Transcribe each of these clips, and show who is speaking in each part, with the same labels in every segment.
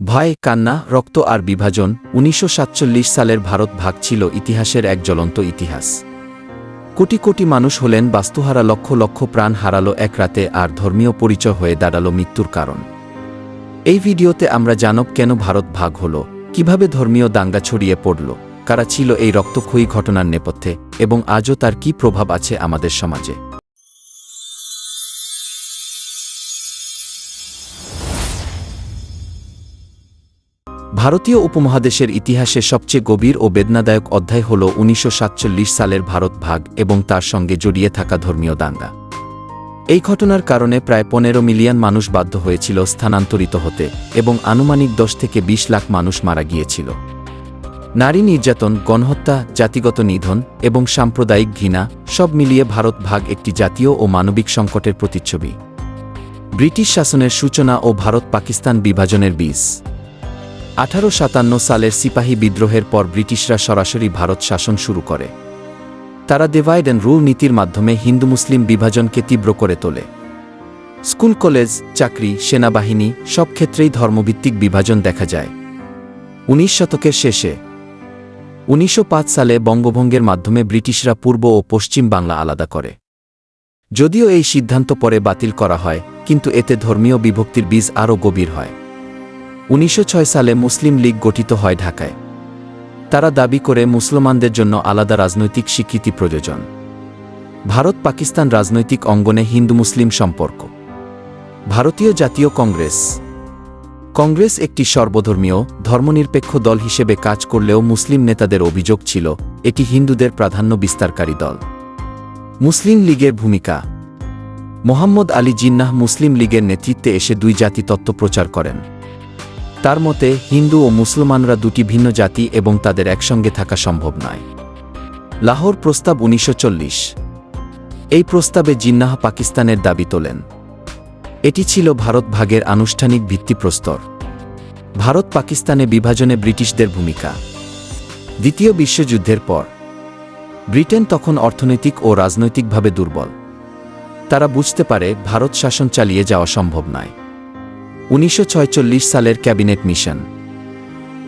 Speaker 1: ভয়, কান্না, রক্ত আর বিভাজন উনিশশো সাতচল্লিশ সালের ভারত ভাগ ছিল ইতিহাসের এক জ্বলন্ত ইতিহাস। কোটি কোটি মানুষ হলেন বাস্তুহারা লক্ষ লক্ষ প্রাণ হারালো এক রাতে আর ধর্মীয় পরিচয় হয়ে দাঁড়াল মৃত্যুর কারণ। এই ভিডিওতে আমরা জানব কেন ভারত ভাগ হল, কীভাবে ধর্মীয় দাঙ্গা ছড়িয়ে পড়ল, কারা ছিল এই রক্তক্ষয়ী ঘটনার নেপথ্যে, এবং আজও তার কী প্রভাব আছে আমাদের সমাজে। ভারতীয় উপমহাদেশের ইতিহাসে সবচেয়ে গভীর ও বেদনাদায়ক অধ্যায় হল উনিশশো সাতচল্লিশ সালের ভারত ভাগ এবং তার সঙ্গে জড়িয়ে থাকা ধর্মীয় দাঙ্গা। এই ঘটনার কারণে প্রায় পনেরো মিলিয়ন মানুষ বাধ্য হয়েছিল স্থানান্তরিত হতে এবং আনুমানিক দশ থেকে ২০ লাখ মানুষ মারা গিয়েছিল। নারী নির্যাতন, গণহত্যা, জাতিগত নিধন এবং সাম্প্রদায়িক ঘৃণা সব মিলিয়ে ভারত ভাগ একটি জাতীয় ও মানবিক সংকটের প্রতিচ্ছবি। ব্রিটিশ শাসনের সূচনা ও ভারত পাকিস্তান বিভাজনের বীজ আঠারো সাতান্ন সালের সিপাহী বিদ্রোহের পর ব্রিটিশরা সরাসরি ভারত শাসন শুরু করে। তারা ডিভাইড অ্যান্ড রুল নীতির মাধ্যমে হিন্দু মুসলিম বিভাজনকে তীব্র করে তোলে। স্কুল, কলেজ, চাকরি, সেনাবাহিনী সব ক্ষেত্রেই ধর্মভিত্তিক বিভাজন দেখা যায়। উনিশ শতকের শেষে, উনিশশো পাঁচ সালে বঙ্গভঙ্গের মাধ্যমে ব্রিটিশরা পূর্ব ও পশ্চিম বাংলা আলাদা করে। যদিও এই সিদ্ধান্ত পরে বাতিল করা হয়, কিন্তু এতে ধর্মীয় বিভক্তির বীজ আরও গভীর হয়। উনিশশো ছয় সালে মুসলিম লীগ গঠিত হয় ঢাকায়। তারা দাবি করে মুসলমানদের জন্য আলাদা রাজনৈতিক স্বীকৃতি প্রয়োজন। ভারত পাকিস্তান রাজনৈতিক অঙ্গনে হিন্দু মুসলিম সম্পর্ক। ভারতীয় জাতীয় কংগ্রেস। কংগ্রেস একটি সর্বধর্মীয়, ধর্মনিরপেক্ষ দল হিসেবে কাজ করলেও মুসলিম নেতাদের অভিযোগ ছিল, এটি হিন্দুদের প্রাধান্য বিস্তারকারী দল। মুসলিম লীগের ভূমিকা। মোহাম্মদ আলী জিন্নাহ মুসলিম লীগের নেতৃত্বে এসে দুই জাতি তত্ত্ব প্রচার করেন। তার মতে, হিন্দু ও মুসলমানরা দুটি ভিন্ন জাতি এবং তাদের একসঙ্গে থাকা সম্ভব নয়। লাহোর প্রস্তাব উনিশশো চল্লিশ। এই প্রস্তাবে জিন্নাহ পাকিস্তানের দাবি তোলেন। এটি ছিল ভারত ভাগের আনুষ্ঠানিক ভিত্তিপ্রস্তর। ভারত পাকিস্তানে বিভাজনে ব্রিটিশদের ভূমিকা। দ্বিতীয় বিশ্বযুদ্ধের পর। ব্রিটেন তখন অর্থনৈতিক ও রাজনৈতিকভাবে দুর্বল। তারা বুঝতে পারে, ভারত শাসন চালিয়ে যাওয়া সম্ভব নয়। উনিশশো সালের ক্যাবিনেট মিশন।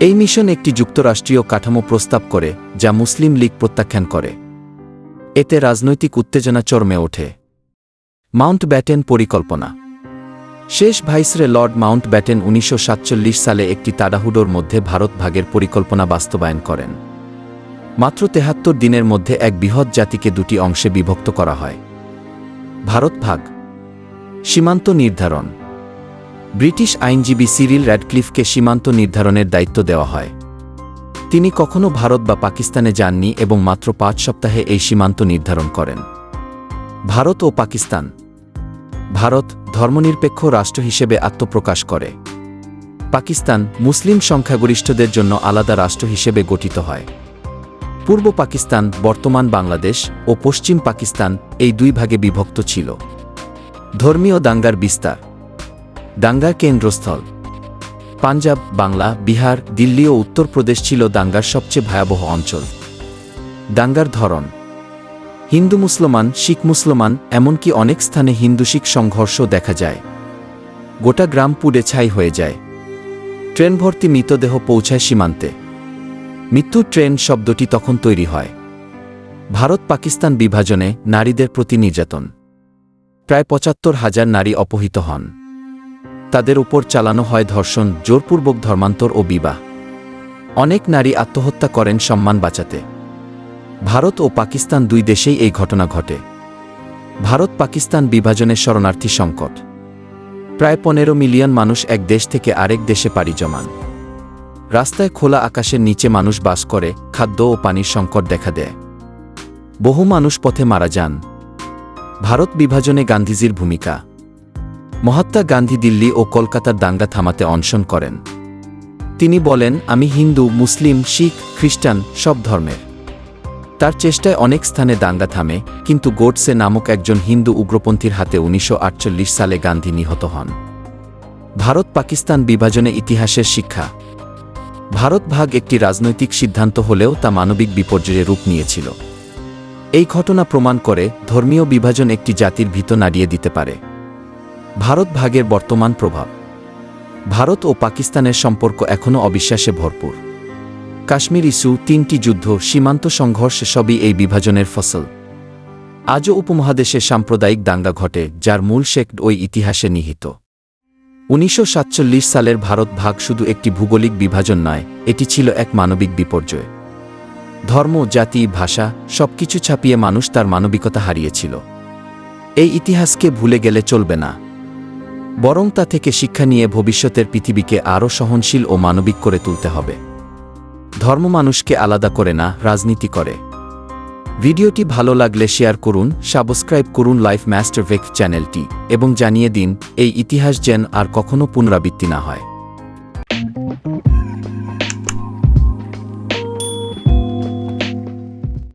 Speaker 1: এই মিশন একটি যুক্তরাষ্ট্রীয় কাঠামো প্রস্তাব করে, যা মুসলিম লীগ প্রত্যাখ্যান করে। এতে রাজনৈতিক উত্তেজনা চরমে ওঠে। মাউন্ট ব্যাটেন পরিকল্পনা। শেষ ভাইসরে লর্ড মাউন্ট ব্যাটেন উনিশশো সাতচল্লিশ সালে একটি তাড়াহুডোর মধ্যে ভারত ভাগের পরিকল্পনা বাস্তবায়ন করেন। মাত্র তেহাত্তর দিনের মধ্যে এক বৃহৎ জাতিকে দুটি অংশে বিভক্ত করা হয়। ভারত ভাগ। সীমান্ত নির্ধারণ। ব্রিটিশ আইনজীবী সিরিল র্যাডক্লিফকে সীমান্ত নির্ধারণের দায়িত্ব দেওয়া হয়। তিনি কখনও ভারত বা পাকিস্তানে যাননি এবং মাত্র পাঁচ সপ্তাহে এই সীমান্ত নির্ধারণ করেন। ভারত ও পাকিস্তান। ভারত ধর্মনিরপেক্ষ রাষ্ট্র হিসেবে আত্মপ্রকাশ করে। পাকিস্তান মুসলিম সংখ্যাগরিষ্ঠদের জন্য আলাদা রাষ্ট্র হিসেবে গঠিত হয়। পূর্ব পাকিস্তান, বর্তমান বাংলাদেশ ও পশ্চিম পাকিস্তান এই দুই ভাগে বিভক্ত ছিল। ধর্মীয় দাঙ্গার বিস্তার। দাঙ্গার কেন্দ্রস্থল। পাঞ্জাব, বাংলা, বিহার, দিল্লি ও উত্তরপ্রদেশ ছিল দাঙ্গার সবচেয়ে ভয়াবহ অঞ্চল। দাঙ্গার ধরন। হিন্দু মুসলমান, শিখ মুসলমান, এমনকি অনেক স্থানে হিন্দু শিখ সংঘর্ষ দেখা যায়। গোটা গ্রাম পুড়ে ছাই হয়ে যায়। ট্রেন ভর্তি মৃতদেহ পৌঁছায় সীমান্তে। মৃত্যুর ট্রেন শব্দটি তখন তৈরি হয়। ভারত পাকিস্তান বিভাজনে নারীদের প্রতি নির্যাতন। প্রায় পঁচাত্তর হাজার নারী অপহৃত হন। তাদের উপর চালানো হয় ধর্ষণ, জোরপূর্বক ধর্মান্তর ও বিবাহ। অনেক নারী আত্মহত্যা করেন সম্মান বাঁচাতে। ভারত ও পাকিস্তান দুই দেশেই এই ঘটনা ঘটে। ভারত পাকিস্তান বিভাজনের শরণার্থী সংকট। প্রায় পনেরো মিলিয়ন মানুষ এক দেশ থেকে আরেক দেশে পাড়ি জমান। রাস্তায় খোলা আকাশের নিচে মানুষ বাস করে, খাদ্য ও পানির সংকট দেখা দেয়। বহু মানুষ পথে মারা যান। ভারত বিভাজনে গান্ধীজির ভূমিকা। মহাত্মা গান্ধী দিল্লি ও কলকাতার দাঙ্গা থামাতে অনশন করেন। তিনি বলেন, আমি হিন্দু, মুসলিম, শিখ, খ্রিস্টান, সব ধর্মের। তার চেষ্টায় অনেক স্থানে দাঙ্গা থামে, কিন্তু গোডসে নামক একজন হিন্দু উগ্রপন্থীর হাতে উনিশশো আটচল্লিশ সালে গান্ধী নিহত হন। ভারত পাকিস্তান বিভাজনে ইতিহাসের শিক্ষা। ভারত ভাগ একটি রাজনৈতিক সিদ্ধান্ত হলেও তা মানবিক বিপর্যয়ে রূপ নিয়েছিল। এই ঘটনা প্রমাণ করে ধর্মীয় বিভাজন একটি জাতির ভিত নাড়িয়ে দিতে পারে। ভারত ভাগের বর্তমান প্রভাব। ভারত ও পাকিস্তানের সম্পর্ক এখনও অবিশ্বাসে ভরপুর। কাশ্মীর ইস্যু, তিনটি যুদ্ধ, সীমান্ত সংঘর্ষ সবই এই বিভাজনের ফসল। আজও উপমহাদেশে সাম্প্রদায়িক দাঙ্গা ঘটে, যার মূল শেখ ওই ইতিহাসে নিহিত। উনিশশো সাতচল্লিশ সালের ভারত ভাগ শুধু একটি ভূগোলিক বিভাজন নয়, এটি ছিল এক মানবিক বিপর্যয়। ধর্ম, জাতি, ভাষা সবকিছু ছাপিয়ে মানুষ তার মানবিকতা হারিয়েছিল। এই ইতিহাসকে ভুলে গেলে চলবে না। বরং তা থেকে শিক্ষা নিয়ে ভবিষ্যতের পৃথিবীকে আরও সহনশীল ও মানবিক করে তুলতে হবে। ধর্ম মানুষকে আলাদা করে না, রাজনীতি করে। ভিডিওটি ভালো লাগলে শেয়ার করুন, সাবস্ক্রাইব করুন লাইফ ম্যাস্টার ভেক চ্যানেলটি, এবং জানিয়ে দিন, এই ইতিহাস যেন আর কখনও পুনরাবৃত্তি না হয়।